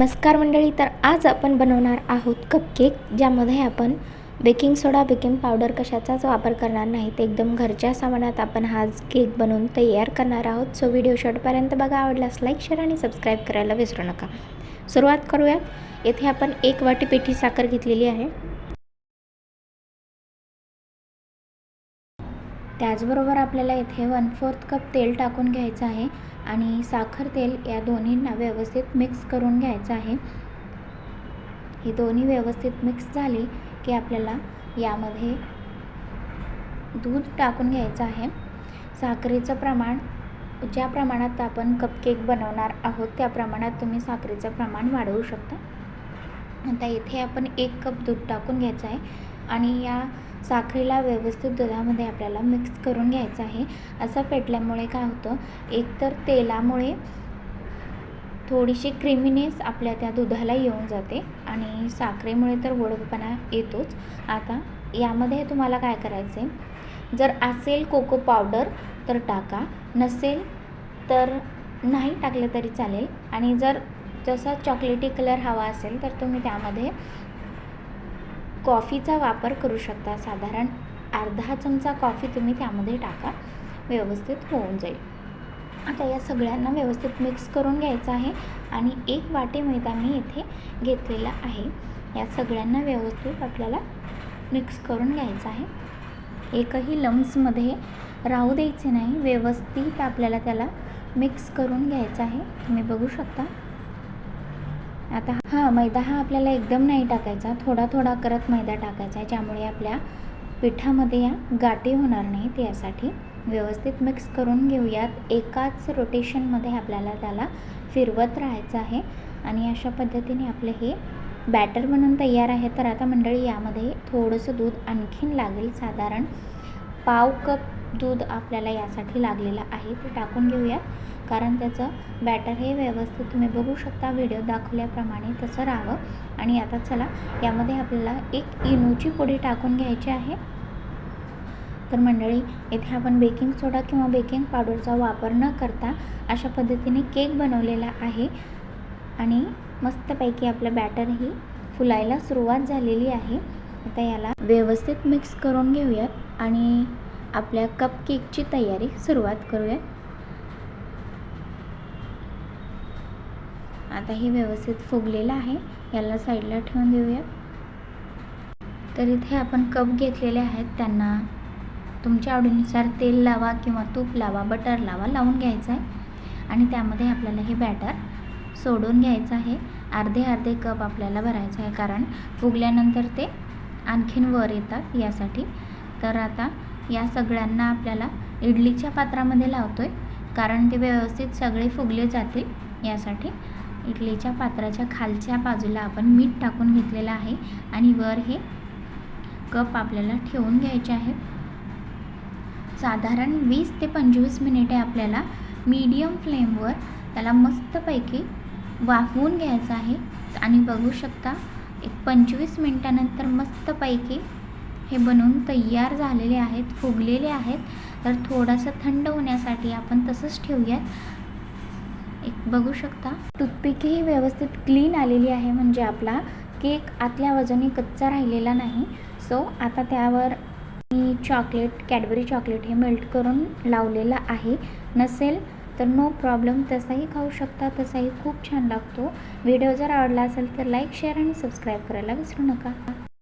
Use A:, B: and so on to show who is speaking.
A: नमस्कार मंडळी तर आज आपण बनवणार आहोत कपकेक ज्यामध्ये आपण बेकिंग सोडा बेकिंग पावडर कशाचाच वापर करणार नाहीत एकदम घरच्या सामानात आपण हा केक बनवून तयार करणार आहोत. सो व्हिडिओ शॉर्टपर्यंत बघा आवडल्यास लाईक शेअर आणि सबस्क्राईब करायला विसरू नका. सुरुवात करूयात. येथे आपण एक वाटी पेठी साखर घेतलेली आहे. त्याचबरोबर आपल्याला इथे वन फोर्थ कप तेल टाकून घ्यायचं आहे आणि साखर तेल या दोन्हींना व्यवस्थित मिक्स करून घ्यायचं आहे. ही दोन्ही व्यवस्थित मिक्स झाली की आपल्याला यामध्ये दूध टाकून घ्यायचं आहे. साखरेचं प्रमाण ज्या प्रमाणात आपण कपकेक बनवणार आहोत त्या प्रमाणात तुम्ही साखरेचं प्रमाण वाढवू शकता. आता इथे आपण एक कप दूध टाकून घ्यायचं आहे. आणि या साखरेला व्यवस्थित दुधामध्ये आपल्याला मिक्स करून घ्यायचं आहे. असं फेटल्यामुळे काय होतं एकतर तेलामुळे थोडीशी क्रिमिनेस आपल्या त्या दुधाला येऊन जाते आणि साखरेमुळे तर गोडपणा येतोच. आता यामध्ये तुम्हाला काय करायचं आहे जर असेल कोको पावडर तर टाका नसेल तर नाही टाकलं तरी चालेल. आणि जर जसा चॉकलेटी कलर हवा असेल तर तुम्ही त्यामध्ये कॉफीचा वापर करू शकता. साधारण अर्धा चमचा कॉफी तुम्ही त्यामध्ये टाका. व्यवस्थित होऊन जाईल. आता या सगळ्यांना व्यवस्थित मिक्स करून घ्यायचं आहे आणि एक वाटी मैदा मी इथे घेतलेला आहे. या सगळ्यांना व्यवस्थित आपल्याला मिक्स करून घ्यायचं आहे. एकही लम्समध्ये राहू द्यायचे नाही. व्यवस्थित आपल्याला त्याला मिक्स करून घ्यायचं आहे. तुम्ही बघू शकता. आता हा मैदा हा आपल्याला एकदम नाही टाकायचा. थोडा थोडा करत मैदा टाकायचा आहे ज्यामुळे आपल्या पिठामध्ये या गाठी होणार नाहीत. यासाठी व्यवस्थित मिक्स करून घेऊयात. एकाच रोटेशनमध्ये आपल्याला त्याला फिरवत राहायचं आहे. आणि अशा पद्धतीने आपलं हे बॅटर बनून तयार आहे. तर आता मंडळी यामध्ये थोडंसं दूध आणखीन लागेल. साधारण पाव कप दूध आपल्याला यासाठी लागलेलं आहे ते टाकून घेऊयात. कारण त्याचं बॅटर हे व्यवस्थित तुम्ही बघू शकता व्हिडिओ दाखवल्याप्रमाणे तसं राहावं. आणि आता चला यामध्ये आपल्याला एक इनोची पुडी टाकून घ्यायची आहे. तर मंडळी येथे आपण बेकिंग सोडा किंवा बेकिंग पावडरचा वापर न करता अशा पद्धतीने केक बनवलेला आहे. आणि मस्तपैकी आपलं बॅटरही फुलायला सुरुवात झालेली आहे. आता याला व्यवस्थित मिक्स करून घेऊयात. आणि आपल्या कप केकची तयारी सुरुवात करूया. आता हे व्यवस्थित फुगलेलं आहे याला साईडला ठेवून देऊया. तर इथे आपण कप घेतलेले आहेत त्यांना तुमच्या आवडीनुसार तेल लावा किंवा तूप लावा बटर लावा लावून घ्यायचं आहे. आणि त्यामध्ये आपल्याला हे बॅटर सोडून घ्यायचं आहे. अर्धे अर्धे कप आपल्याला भरायचं आहे कारण फुगल्यानंतर ते आणखीन वर येतात यासाठी. तर आता या सगळ्यांना आपल्याला इडलीच्या पात्रामध्ये लावतो आहे कारण ते व्यवस्थित सगळे फुगले जातील. यासाठी इडलीच्या पात्राच्या खालच्या बाजूला आपण मीठ टाकून घेतलेलं आहे. आणि वर हे कप आपल्याला ठेवून घ्यायचे आहेत साधारण वीस ते पंचवीस मिनिटे आपल्याला मीडियम फ्लेमवर त्याला मस्तपैकी वाफवून घ्यायचं आहे. आणि बघू शकता एक पंचवीस मिनटानंतर मस्तपैकी हे बनवून तयार झालेले आहेत फुगलेले आहेत. तर थोडंसं थंड होण्यासाठी आपण तसंच ठेवूयात. एक बघू शकता. टूथपिकही व्यवस्थित क्लीन आलेली आहे म्हणजे आपला केक आतल्या वजनी कच्चा राहिलेला नाही. सो आता त्यावर मी चॉकलेट कॅडबरी चॉकलेट हे मेल्ट करून लावलेलं आहे. नसेल तर नो प्रॉब्लेम तसाही खाऊ शकता तसाही खूप छान लागतो. व्हिडिओ जर आवडला असेल तर लाईक शेअर आणि सबस्क्राईब करायला विसरू नका.